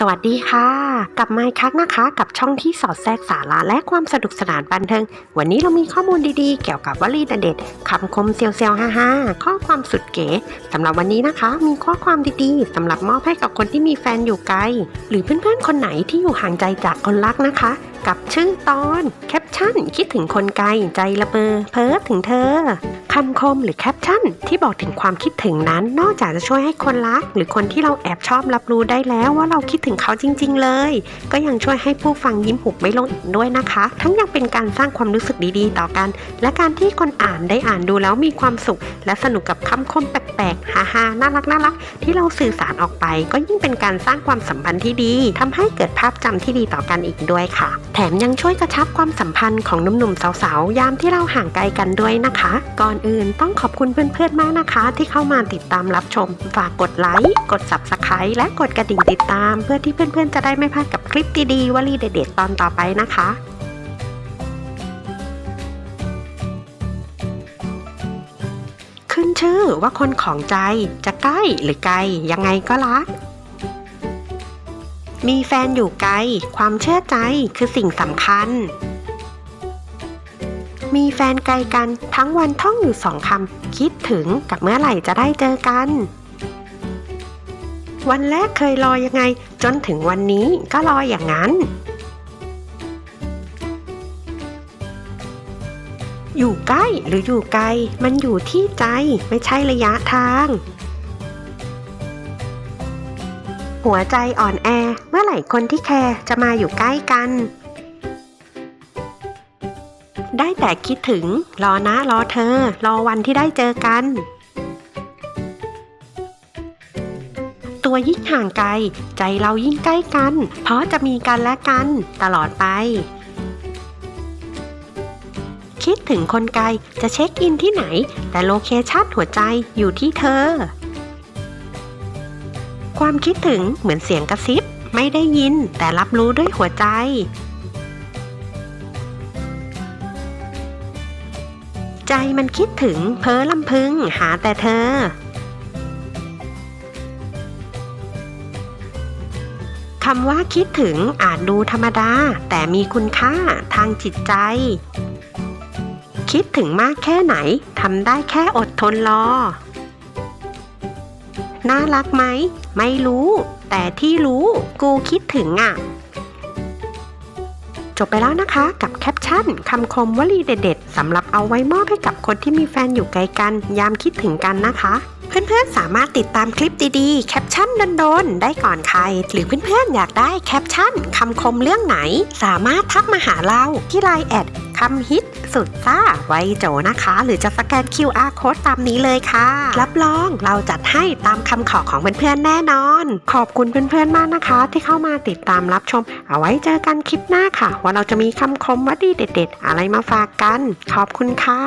สวัสดีค่ะ กลับมาอีกครั้งนะคะ กับช่องที่สอดแทรกสาระและความสนุกสนานบันเทิง วันนี้เรามีข้อมูลดีๆ เกี่ยวกับวลีเด็ดคำคมเซียวเซียวฮ่าฮ่าข้อความสุดเก๋สำหรับวันนี้นะคะ มีข้อความดีๆสำหรับมอบให้กับคนที่มีแฟนอยู่ไกล หรือเพื่อนๆคนไหนที่อยู่ห่างใจจากคนรักนะคะ กับชื่อตอนแคปชั่นคิดถึงคนไกลใจละเมอเพ้อถึงเธอคำคมหรือแคปชั่นที่บอกถึงความคิดถึงนั้น นอกจากจะช่วยให้คนรัก หรือคนที่เราแอบชอบรับรู้ได้แล้วว่าเราคิดถึงเขาจริง ๆ เลย ก็ยังช่วยให้ผู้ฟังยิ้มหุบไม่ลงอีกด้วยนะคะ ทั้งยังเป็นการสร้างความรู้สึกดีๆ ต่อกัน และการที่คนอ่านได้อ่านดูแล้วมีความสุข และสนุกกับคำคมแปลกๆฮาๆน่ารักน่ารักที่เราสื่อสารออกไป ก็ยิ่งเป็นการสร้างความสัมพันธ์ที่ดีทำให้เกิดภาพจำที่ดีต่อกันอีกด้วยค่ะแถมยังช่วยกระชับความสัมพันธ์ของหนุ่มๆสาวๆ ยามที่เราห่างไกลกันด้วยนะคะ ก่อนอื่นต้องขอบคุณเพื่อนๆมากนะคะ ที่เข้ามาติดตามรับชม ฝากกดไลค์ กด subscribe และกดกระดิ่งติดตาม เพื่อที่เพื่อนๆจะได้ไม่พลาดกับคลิปดีๆวลีเด็ดๆตอนต่อไปนะคะขึ้นชื่อว่าคนของใจจะใกล้หรือไกลยังไงก็รัก มีแฟนอยู่ไกล ความเชื่อใจคือสิ่งสำคัญ มีแฟนไกลกันทั้งวันท่องอยู่สองคำ คิดถึงกับเมื่อไหร่จะได้เจอกัน วันแรกเคยรอยังไง จนถึงวันนี้ก็รออย่างนั้น อยู่ใกล้หรืออยู่ไกล มันอยู่ที่ใจไม่ใช่ระยะทาง หัวใจอ่อนแอ เมื่อไหร่คนที่แคร์จะมาอยู่ใกล้กัน ได้แต่คิดถึง รอนะรอเธอ รอวันที่ได้เจอกัน ตัวยิ่งห่างไกล ใจเรายิ่งใกล้กัน เพราะจะมีกันและกันตลอดไป คิดถึงคนไกลจะเช็คอินที่ไหน แต่โลเคชั่นหัวใจอยู่ที่เธอ ความคิดถึงเหมือนเสียงกระซิบ ไม่ได้ยินแต่รับรู้ด้วยหัวใจ ใจมันคิดถึงเพ้อลำพึงหาแต่เธอ คำว่าคิดถึงอาจดูธรรมดา แต่มีคุณค่าทางจิตใจ คิดถึงมากแค่ไหนทำได้แค่อดทนรอ น่ารักไหม ไม่รู้ แต่ที่รู้ กูคิดถึงอะ จบไปแล้วนะคะกับแคปชั่นคำคมวลีเด็ดๆสำหรับเอาไว้มอบให้กับคนที่มีแฟนอยู่ไกลกัน ยามคิดถึงกันนะคะเพื่อนๆ สามารถติดตามคลิปดีๆ แคปชั่นโดนๆ ได้ก่อนใคร หรือเพื่อนๆ อยากได้แคปชั่นคำคมเรื่องไหน สามารถทักมาหาเราที่ไลน์แอด คำฮิตสุดซ่าไวโจนะคะ หรือจะสแกน QR code ตามนี้เลยค่ะ รับรองเราจัดให้ตามคำขอของเพื่อนๆแน่นอน ขอบคุณเพื่อนๆมากนะคะ ที่เข้ามาติดตามรับชม เอาไว้เจอกันคลิปหน้าค่ะ ว่าเราจะมีคำคมวัดดีเด็ด ๆ อะไรมาฝากกัน ขอบคุณค่ะ